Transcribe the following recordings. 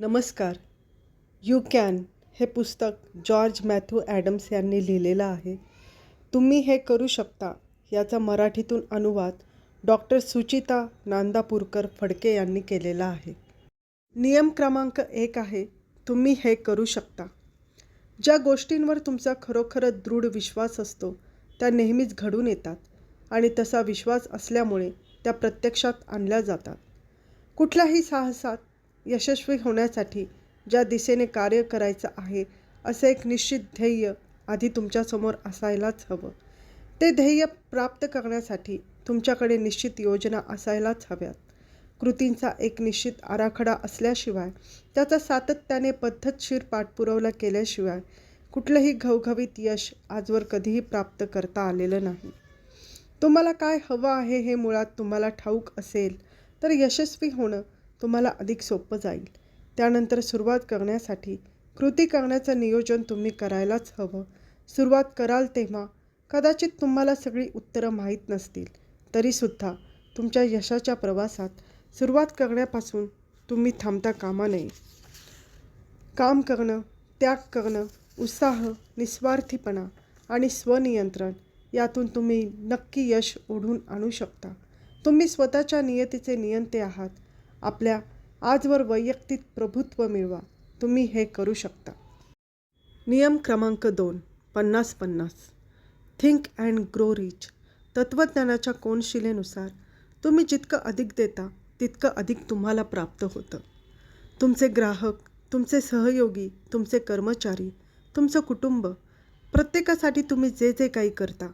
नमस्कार. You can हे पुस्तक जॉर्ज मॅथ्यू ॲडम्स यांनी लिहिलेलं आहे. तुम्ही हे करू शकता. याचा मराठीतून अनुवाद डॉक्टर सुचिता नांदापूरकर फडके यांनी केलेला आहे. नियम क्रमांक एक आहे तुम्ही हे करू शकता. ज्या गोष्टींवर तुमचा खरोखरच दृढ विश्वास असतो त्या नेहमीच घडून येतात आणि तसा विश्वास असल्यामुळे त्या प्रत्यक्षात आणल्या जातात. कुठल्याही साहसात यशस्वी होण्यासाठी ज्या दिशेने कार्य करायचं आहे असं एक निश्चित ध्येय आधी तुमच्यासमोर असायलाच हवं. ते ध्येय प्राप्त करण्यासाठी तुमच्याकडे निश्चित योजना असायलाच हव्यात. कृतींचा एक निश्चित आराखडा असल्याशिवाय त्याचा सातत्याने पद्धतशीर पाठपुरावला केल्याशिवाय कुठलंही घवघवीत यश आजवर कधीही प्राप्त करता आलेलं नाही. तुम्हाला काय हवं आहे हे मुळात तुम्हाला ठाऊक असेल तर यशस्वी होणं तुम्हाला अधिक सोपं जाईल. त्यानंतर सुरुवात करण्यासाठी कृती करण्याचं नियोजन तुम्ही करायलाच हवं. सुरुवात कराल तेव्हा कदाचित तुम्हाला सगळी उत्तरं माहीत नसतील. तरीसुद्धा तुमच्या यशाच्या प्रवासात सुरुवात करण्यापासून तुम्ही थांबता कामा नये. काम करणं त्याग करणं उत्साह निस्वार्थीपणा आणि स्वनियंत्रण यातून तुम्ही नक्की यश ओढून आणू शकता. तुम्ही स्वतःच्या नियतीचे नियंते आहात. आपल्या आजवर वैयक्तिक प्रभुत्व मिळवा. तुम्ही हे करू शकता. नियम क्रमांक दोन पन्नास पन्नास. थिंक अँड ग्रो रिच तत्त्वज्ञानाच्या कोनशिलेनुसार तुम्ही जितकं अधिक देता तितकं अधिक तुम्हाला प्राप्त होतं. तुमचे ग्राहक तुमचे सहयोगी तुमचे कर्मचारी तुमचं कुटुंब प्रत्येकासाठी तुम्ही जे जे काही करता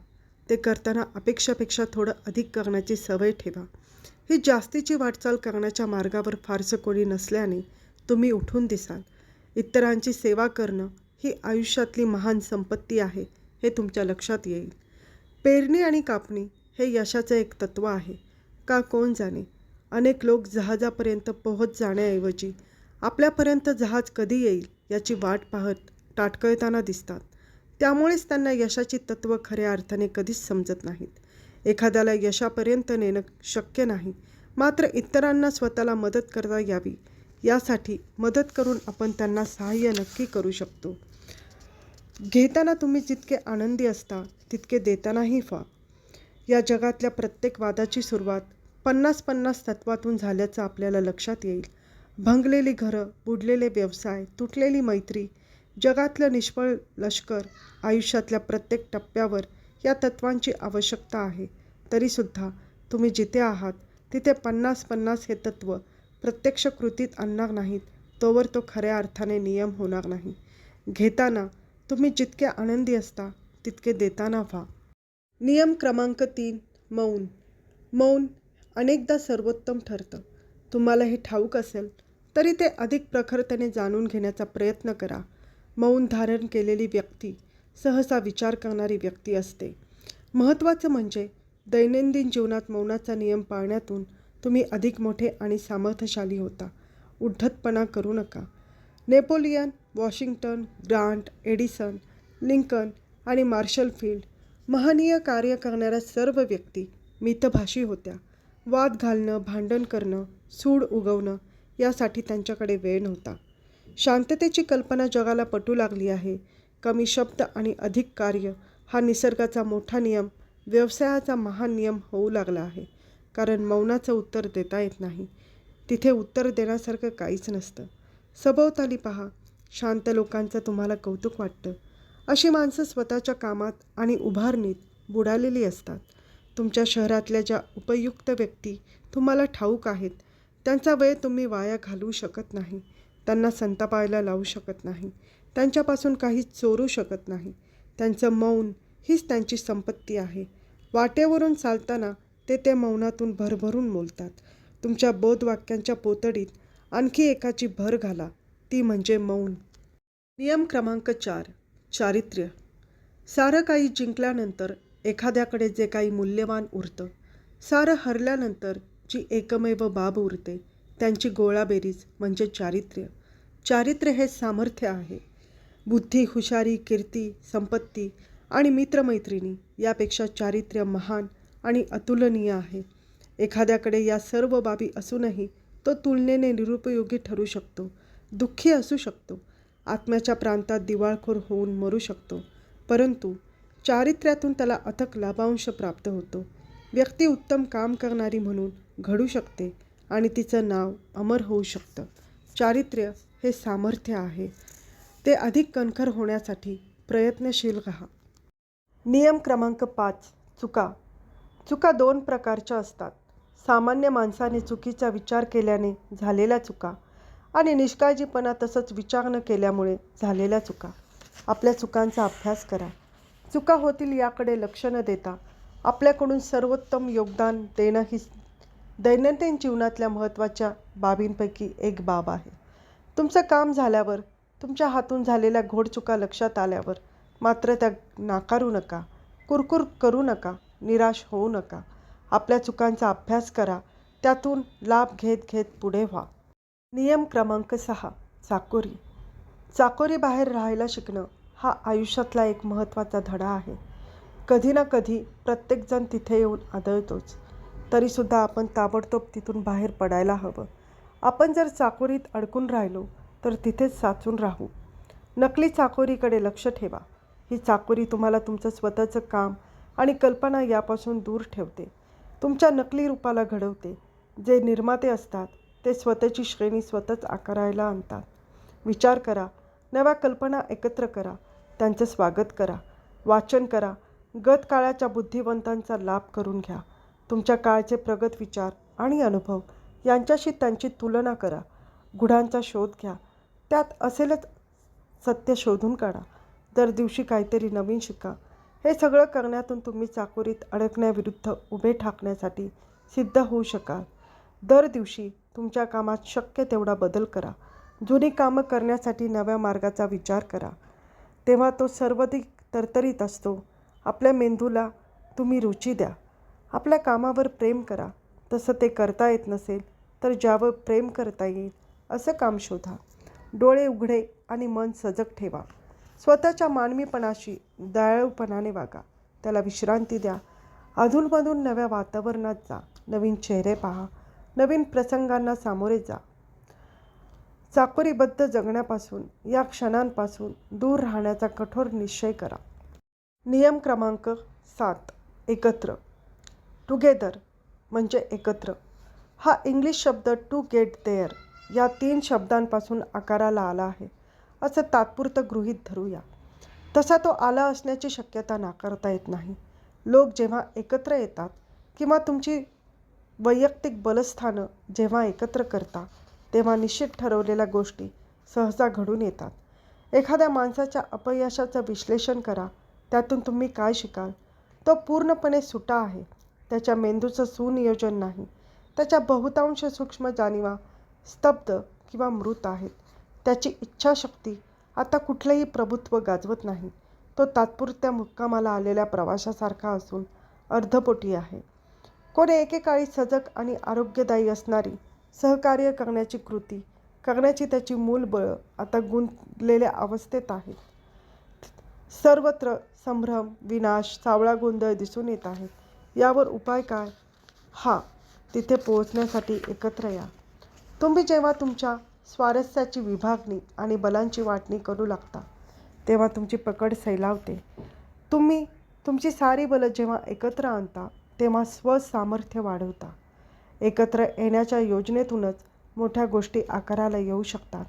ते करताना अपेक्षापेक्षा थोडं अधिक करण्याची सवय ठेवा. ही जास्तीची वाटचाल करण्याच्या मार्गावर फारसं कोणी नसल्याने तुम्ही उठून दिसाल. इतरांची सेवा करणं ही आयुष्यातली महान संपत्ती आहे हे तुमच्या लक्षात येईल. पेरणी आणि कापणी हे यशाचं एक तत्त्व आहे. का कोण जाणे? अनेक लोक जहाजापर्यंत पोहोच जाण्याऐवजी आपल्यापर्यंत जहाज कधी येईल याची वाट पाहत टाटकळताना दिसतात. त्यामुळेच त्यांना यशाची तत्त्व खऱ्या अर्थाने कधीच समजत नाहीत. एखाद्याला यशापर्यंत नेणं शक्य नाही. मात्र इतरांना स्वतःला मदत करता यावी. यासाठी मदत करून आपण त्यांना सहाय्य नक्की करू शकतो. घेताना तुम्ही जितके आनंदी असता तितके देतानाही फा. या जगातल्या प्रत्येक वादाची सुरुवात पन्नास पन्नास तत्वातून झाल्याचं आपल्याला लक्षात येईल. भंगलेली घरं बुडलेले व्यवसाय तुटलेली मैत्री जगातलं निष्फळ लष्कर आयुष्यातल्या प्रत्येक टप्प्यावर या तत्वांची आवश्यकता आहे. तरीसुद्धा तुम्ही जिथे आहात तिथे पन्नास पन्नास हे तत्त्व प्रत्यक्ष कृतीत आणणार नाहीत. तोवर तो खऱ्या अर्थाने नियम होणार नाही. घेताना तुम्ही जितके आनंदी असता तितके देताना व्हा. नियम क्रमांक तीन मौन. मौन अनेकदा सर्वोत्तम ठरतं. तुम्हाला हे ठाऊक असेल तरी ते अधिक प्रखरतेने जाणून घेण्याचा प्रयत्न करा. मौन धारण केलेली व्यक्ती सहसा विचार करणारी व्यक्ती असते. महत्त्वाचं म्हणजे दैनंदिन जीवनात मौनाचा नियम पाळण्यातून तुम्ही अधिक मोठे आणि सामर्थ्यशाली होता. उद्धतपणा करू नका. Napoleon Washington Grant Edison Lincoln आणि मार्शल फील्ड महनीय कार्य करणाऱ्या सर्व व्यक्ती मितभाषी होत्या. वाद घालणं भांडण करणं सूड उगवणं यासाठी त्यांच्याकडे वेळ नव्हता. शांततेची कल्पना जगाला पटू लागली आहे. कमी शब्द आणि अधिक कार्य हा निसर्गाचा मोठा नियम व्यवसायाचा महान नियम होऊ लागला आहे. कारण मौनाचं उत्तर देता येत नाही. तिथे उत्तर देण्यासारखं काहीच नसतं. सभोवताली पहा शांत लोकांचं तुम्हाला कौतुक वाटतं. अशी माणसं स्वतःच्या कामात आणि उभारणीत बुडालेली असतात. तुमच्या शहरातल्या ज्या उपयुक्त व्यक्ती तुम्हाला ठाऊक आहेत त्यांचा वेळ तुम्ही वाया घालवू शकत नाही. त्यांना संतापायला लावू शकत नाही. त्यांच्यापासून काही चोरू शकत नाही. त्यांचं मौन हीच त्यांची संपत्ती आहे. वाटेवरून चालताना ते त्या मौनातून भरभरून बोलतात. तुमच्या बोधवाक्यांच्या पोतडीत आणखी एकाची भर घाला. ती म्हणजे मौन. नियम क्रमांक चार. चारित्र्य. सारं काही जिंकल्यानंतर एखाद्याकडे जे काही मूल्यवान उरतं सारं हरल्यानंतर जी एकमेव बाब उरते त्यांची गोळाबेरीज म्हणजे चारित्र्य. चारित्र्य हे सामर्थ्य आहे. बुद्धी हुशारी कीर्ती संपत्ती आणि मित्रमैत्रिणी यापेक्षा चारित्र्य महान आणि अतुलनीय आहे. एखाद्याकडे या सर्व बाबी असूनही तो तुलनेने निरुपयोगी ठरू शकतो दुःखी असू शकतो आत्म्याच्या प्रांतात दिवाळखोर होऊन मरू शकतो. परंतु चारित्र्यातून त्याला अथक लाभांश प्राप्त होतो. व्यक्ती उत्तम काम करणारी म्हणून घडू शकते आणि तिचं नाव अमर होऊ शकतं. चारित्र्य हे सामर्थ्य आहे. ते अधिक कणखर होण्यासाठी प्रयत्नशील राहा. नियम क्रमांक पाच चुका. चुका दोन प्रकारच्या असतात. सामान्य माणसाने चुकीचा विचार केल्याने झालेल्या चुका आणि निष्काळजीपणा तसंच विचार न केल्यामुळे झालेल्या चुका. आपल्या चुकांचा अभ्यास करा. चुका होतील याकडे लक्ष न देता आपल्याकडून सर्वोत्तम योगदान देणं ही दैनंदिन जीवनातल्या महत्त्वाच्या बाबींपैकी एक बाब आहे. तुमचं काम झाल्यावर तुमच्या हातून झालेल्या घोडचुका लक्षात आल्यावर मात्र त्या नाकारू नका कुरकुर करू नका निराश होऊ नका. आपल्या चुकांचा अभ्यास करा त्यातून लाभ घेत घेत पुढे व्हा. नियम क्रमांक सहा चाकोरी. चाकोरी बाहेर राहायला शिकणं हा आयुष्यातला एक महत्त्वाचा धडा आहे. कधी ना कधी प्रत्येकजण तिथे येऊन आदळतोच. तरीसुद्धा आपण ताबडतोब तिथून बाहेर पडायला हवं. आपण जर चाकोरीत अडकून राहिलो तर तिथेच साचून राहू. नकली चाकोरीकडे लक्ष ठेवा. ही चाकोरी तुम्हाला तुमचं स्वतःचं काम आणि कल्पना यापासून दूर ठेवते. तुमच्या नकली रूपाला घडवते. जे निर्माते असतात ते स्वतःची श्रेणी स्वतःच आकारायला आणतात. विचार करा. नव्या कल्पना एकत्र करा. त्यांचं स्वागत करा. वाचन करा. गत काळाच्या बुद्धिवंतांचा लाभ करून घ्या. तुमच्या काळचे प्रगत विचार आणि अनुभव यांच्याशी त्यांची तुलना करा. गुढांचा शोध घ्या. त्यात असेलच सत्य शोधून काढा. दर दिवशी काहीतरी नवीन शिका. हे सगळं करण्यातून तुम्ही चाकोरीत अडकण्याविरुद्ध उभे ठाकण्यासाठी सिद्ध होऊ शकाल. दर दिवशी तुमच्या कामात शक्य तेवढा बदल करा. जुनी कामं करण्यासाठी नव्या मार्गाचा विचार करा. तेव्हा तो सर्वाधिक तरतरीत असतो. आपल्या मेंदूला तुम्ही रुची द्या. आपल्या कामावर प्रेम करा. तसं ते करता येत नसेल तर ज्यावर प्रेम करता येईल असं काम शोधा. डोळे उघडे आणि मन सजग ठेवा. स्वतःच्या मानवीपणाशी दयाळूपणाने वागा. त्याला विश्रांती द्या. अधूनमधून नव्या वातावरणात जा. नवीन चेहरे पहा. नवीन प्रसंगांना सामोरे जा. चाकोरीबद्ध जगण्यापासून या क्षणांपासून दूर राहण्याचा कठोर निश्चय करा. नियम क्रमांक सात. एकत्र. टुगेदर म्हणजे एकत्र. हा इंग्लिश शब्द टू गेट देअर या तीन शब्दांपासून आकाराला आला आहे. असं तात्पुरतं गृहीत धरूया. तसा तो आला असण्याची शक्यता नाकारता येत नाही. लोक जेव्हा एकत्र येतात किंवा तुमची वैयक्तिक बलस्थानं जेव्हा एकत्र करता तेव्हा निश्चित ठरवलेल्या गोष्टी सहसा घडून येतात. एखाद्या माणसाच्या अपयशाचं विश्लेषण करा त्यातून तुम्ही काय शिकाल? तो पूर्णपणे सुटा आहे. त्याच्या मेंदूचं सुनियोजन नाही. त्याच्या बहुतांश सूक्ष्म जाणीवा स्तब्ध किंवा मृत आहेत. त्याची इच्छाशक्ती आता कुठलंही प्रभुत्व गाजवत नाही. तो तात्पुरत्या मुक्कामाला आलेल्या प्रवाशासारखा असून अर्धपोटी आहे. कोणी एकेकाळी सजग आणि आरोग्यदायी असणारी सहकार्य करण्याची कृती करण्याची त्याची मूल बळं आता गुंतलेल्या अवस्थेत आहेत. सर्वत्र संभ्रम विनाश सावळा गोंधळ दिसून येत आहे यावर उपाय काय? हा तिथे पोहोचण्यासाठी एकत्र या. तुम्ही जेव्हा तुमच्या स्वारस्याची विभागणी आणि बलांची वाटणी करू लागता तेव्हा तुमची पकड सैलावते. तुम्ही तुमची सारी बलं जेव्हा एकत्र आणता तेव्हा स्वसामर्थ्य वाढवता. एकत्र येण्याच्या योजनेतूनच मोठ्या गोष्टी आकाराला येऊ शकतात.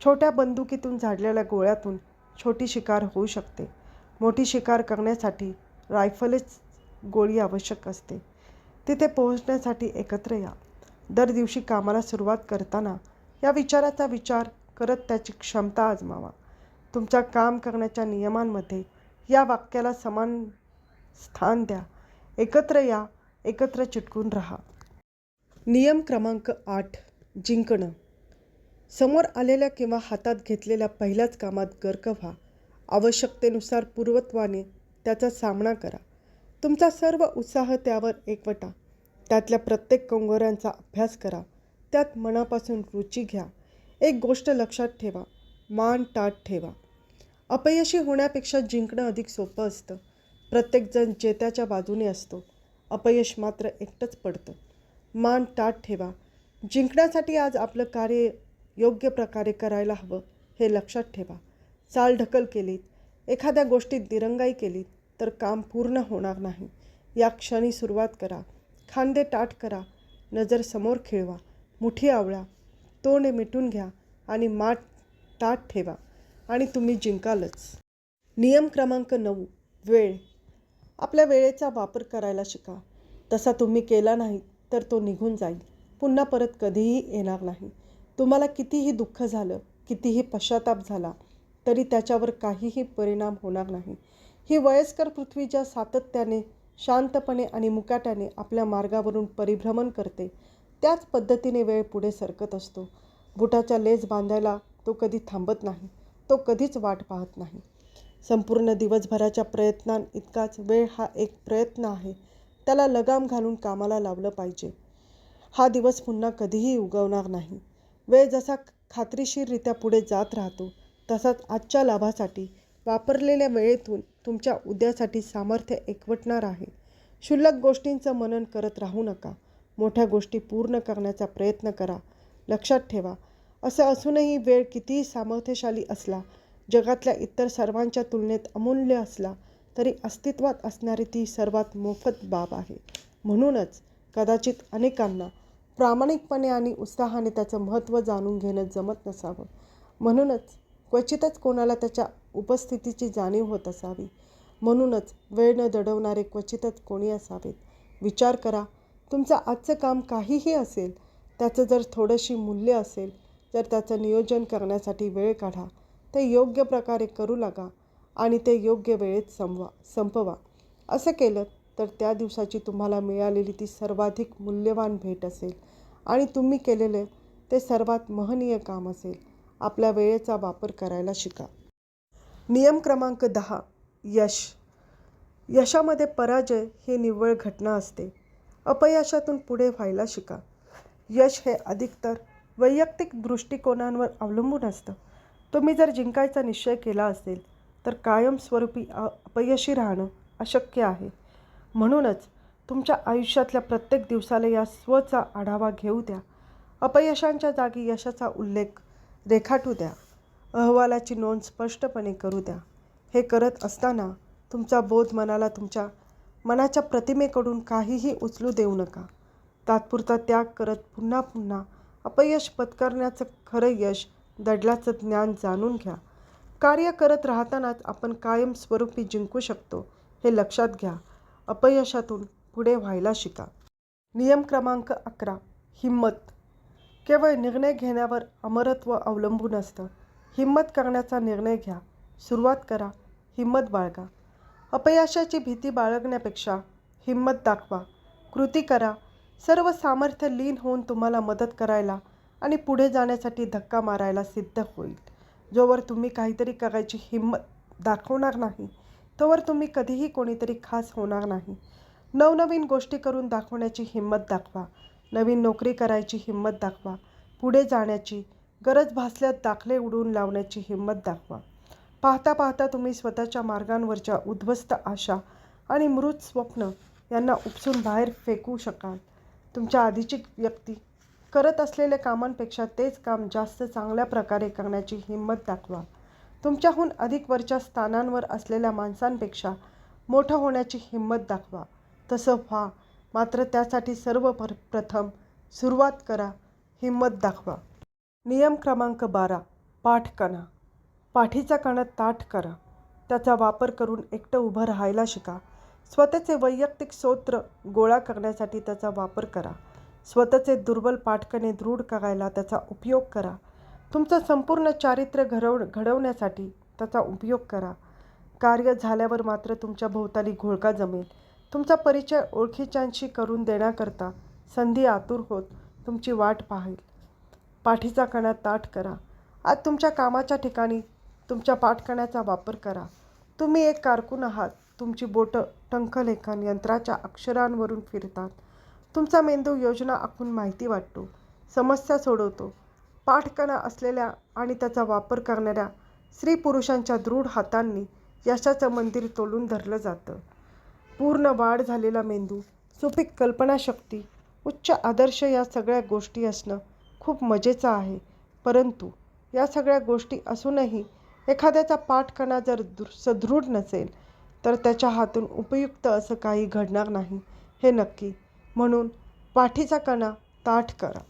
छोट्या बंदुकीतून झाडलेल्या गोळ्यातून छोटी शिकार होऊ शकते. मोठी शिकार करण्यासाठी रायफलच गोळी आवश्यक असते. तिथे पोहोचण्यासाठी एकत्र या. दर दिवशी कामाला सुरुवात करताना या विचाराचा विचार करत त्याची क्षमता आजमावा. तुमच्या काम करण्याच्या नियमांमध्ये या वाक्याला समान स्थान द्या. एकत्र या एकत्र चिटकून राहा. नियम क्रमांक आठ जिंकणं. समोर आलेल्या किंवा हातात घेतलेल्या पहिल्याच कामात गर्क व्हा. आवश्यकतेनुसार पूर्वत्वाने त्याचा सामना करा. तुमचा सर्व उत्साह त्यावर एकवटा. त्यातल्या प्रत्येक कंगोऱ्यांचा अभ्यास करा. त्यात मनापासून रुची घ्या. एक गोष्ट लक्षात ठेवा. मान ताट ठेवा. अपयशी होण्यापेक्षा जिंकणं अधिक सोपं असतं. प्रत्येकजण जेत्याच्या बाजूने असतो. अपयश मात्र एकटंच पडतं. मान ताट ठेवा. जिंकण्यासाठी आज आपलं कार्य योग्य प्रकारे करायला हवं हे लक्षात ठेवा. चालढकल केलीत. एखाद्या गोष्टीत दिरंगाई केलीत. तर काम पूर्ण होणार नाही. या क्षणी सुरुवात करा. खांदे ताठ करा. नजर समोर खिळवा. मुठी आवळा. तोंड मिटून घ्या आणि माठ ताट ठेवा. आणि तुम्ही जिंकालच. नियम क्रमांक नऊ. वेळ. आपल्या वेळेचा वापर करायला शिका. तसा तुम्ही केला नाही तर तो निघून जाईल. पुन्हा परत कधीही येणार नाही. तुम्हाला कितीही दुःख झालं कितीही पश्चाताप झाला तरी त्याच्यावर काहीही परिणाम होणार नाही. ही वयस्कर पृथ्वी ज्या सातत्याने शांतपणे आणि मुकाट्याने आपल्या मार्गावरून परिभ्रमण करते. त्याच पद्धतीने वेळ पुढे सरकत असतो. बुटाच्या लेस बांधायला तो कधी थांबत नाही तो कधीच वाट पाहत नाही. संपूर्ण दिवसभराच्या प्रयत्नां इतकाच वेळ हा एक प्रयत्न आहे. त्याला लगाम घालून कामाला लावलं पाहिजे. हा दिवस पुन्हा कधीही उगवणार नाही. वेळ जसा खात्रीशीररित्या पुढे जात राहतो तसाच आजच्या लाभासाठी वापरलेल्या वेळेतून तुमच्या उद्यासाठी सामर्थ्य एकवटणार आहे. क्षुल्लक गोष्टींचं मनन करत राहू नका. मोठ्या गोष्टी पूर्ण करण्याचा प्रयत्न करा. लक्षात ठेवा असं असूनही वेळ कितीही सामर्थ्यशाली असला जगातल्या इतर सर्वांच्या तुलनेत अमूल्य असला तरी अस्तित्वात असणारी ती सर्वात मोफत बाब आहे. म्हणूनच कदाचित अनेकांना प्रामाणिकपणे आणि उत्साहाने त्याचं महत्त्व जाणून घेणं जमत नसावं. म्हणूनच क्वचितच कोणाला त्याच्या उपस्थितीची जाणीव होत असावी. म्हणूनच वेळ न दडवणारे क्वचितच कोणी असावेत. विचार करा तुमचं आजचं काम काहीही असेल त्याचं जर थोडंशी मूल्य असेल जर त्याचं नियोजन करण्यासाठी वेळ काढा. ते योग्य प्रकारे करू लागा आणि ते योग्य वेळेत संवा संपवा. असं केलं तर त्या दिवसाची तुम्हाला मिळालेली ती सर्वाधिक मूल्यवान भेट असेल आणि तुम्ही केलेले ते सर्वात महनीय काम असेल. आपल्या वेळेचा वापर करायला शिका. नियम क्रमांक दहा यश. यशामध्ये पराजय ही निव्वळ घटना असते. अपयशातून पुढे व्हायला शिका. यश हे अधिकतर वैयक्तिक दृष्टिकोनांवर अवलंबून असतं. तुम्ही जर जिंकायचा निश्चय केला असेल तर कायमस्वरूपी अ अपयशी राहणं अशक्य आहे. म्हणूनच तुमच्या आयुष्यातल्या प्रत्येक दिवसाला या स्वचा आढावा घेऊ द्या. अपयशांच्या जागी यशाचा उल्लेख रेखाटू द्या. अहवालाची नोंद स्पष्टपणे करू द्या. हे करत असताना तुमचा बोध मनाला तुमच्या मनाच्या प्रतिमेकडून काहीही उचलू देऊ नका. तात्पुरता त्याग करत पुन्हा पुन्हा अपयश पत्करण्याचं खरं यश दडल्याचं ज्ञान जाणून घ्या. कार्य करत राहतानाच आपण कायमस्वरूपी जिंकू शकतो हे लक्षात घ्या. अपयशातून पुढे व्हायला शिका. नियम क्रमांक अकरा. हिंमत. केवळ निर्णय घेण्यावर अमरत्व अवलंबून असतं. हिंमत करण्याचा निर्णय घ्या. सुरुवात करा. हिंमत बाळगा. अपयशाची भीती बाळगण्यापेक्षा हिंमत दाखवा. कृती करा. सर्व सामर्थ्य लीन होऊन तुम्हाला मदत करायला आणि पुढे जाण्यासाठी धक्का मारायला सिद्ध होईल. जोवर तुम्ही काहीतरी करायची हिंमत दाखवणार नाही तोवर तुम्ही कधीही कोणीतरी खास होणार नाही. नवनवीन गोष्टी करून दाखवण्याची हिंमत दाखवा. नवीन नोकरी करायची हिंमत दाखवा. पुढे जाण्याची गरज भासल्यात दाखले उडवून लावण्याची हिंमत दाखवा. पाहता पाहता तुम्ही स्वतःच्या मार्गांवरच्या उद्ध्वस्त आशा आणि मृत स्वप्न यांना उपसून बाहेर फेकू शकाल. तुमच्या आधीची व्यक्ती करत असलेल्या कामांपेक्षा तेच काम जास्त चांगल्या प्रकारे करण्याची हिंमत दाखवा. तुमच्याहून अधिक वरच्या स्थानांवर असलेल्या माणसांपेक्षा मोठं होण्याची हिंमत दाखवा. तसं व्हा मात्र त्यासाठी सर्व प्रथम सुरुवात करा हिंमत दाखवा. नियम क्रमांक बारा पाठ कणा. पाठीचा कणा ताठ करा. त्याचा वापर करून एकटं उभं राहायला शिका. स्वतःचे वैयक्तिक स्तोत्र गोळा करण्यासाठी त्याचा वापर करा. स्वतःचे दुर्बल पाठकणे दृढ करायला त्याचा उपयोग करा. तुमचं संपूर्ण चारित्र्य घडव घडवण्यासाठी त्याचा उपयोग करा. कार्य झाल्यावर मात्र तुमच्या भोवताली घोळका जमेल. तुमचा परिचय ओळखीच्यांशी करून देण्याकरता संधी आतुर होत तुमची वाट पाहिल. पाठीचा कणा ताठ करा. आज तुमच्या कामाच्या ठिकाणी तुमच्या पाठकण्याचा वापर करा. तुम्ही एक कारकून आहात. तुमची बोटं टंकलेखन यंत्राच्या अक्षरांवरून फिरतात. तुमचा मेंदू योजना आखून माहिती वाटतो. समस्या सोडवतो. पाठकणा असलेल्या आणि त्याचा वापर करणाऱ्या स्त्री पुरुषांच्या दृढ हातांनी यशाचं मंदिर तोलून धरलं जातं. पूर्ण वाढ झालेला मेंदू सुपीक कल्पनाशक्ती उच्च आदर्श या सगळ्या गोष्टी असणं खूप मजेचं आहे. परंतु या सगळ्या गोष्टी असूनही एखाद्याचा पाठकणा जर दृ सदृढ नसेल तर त्याच्या हातून उपयुक्त असं काही घडणार नाही. हे नक्की. म्हणून पाठीचा कणा ताठ करा.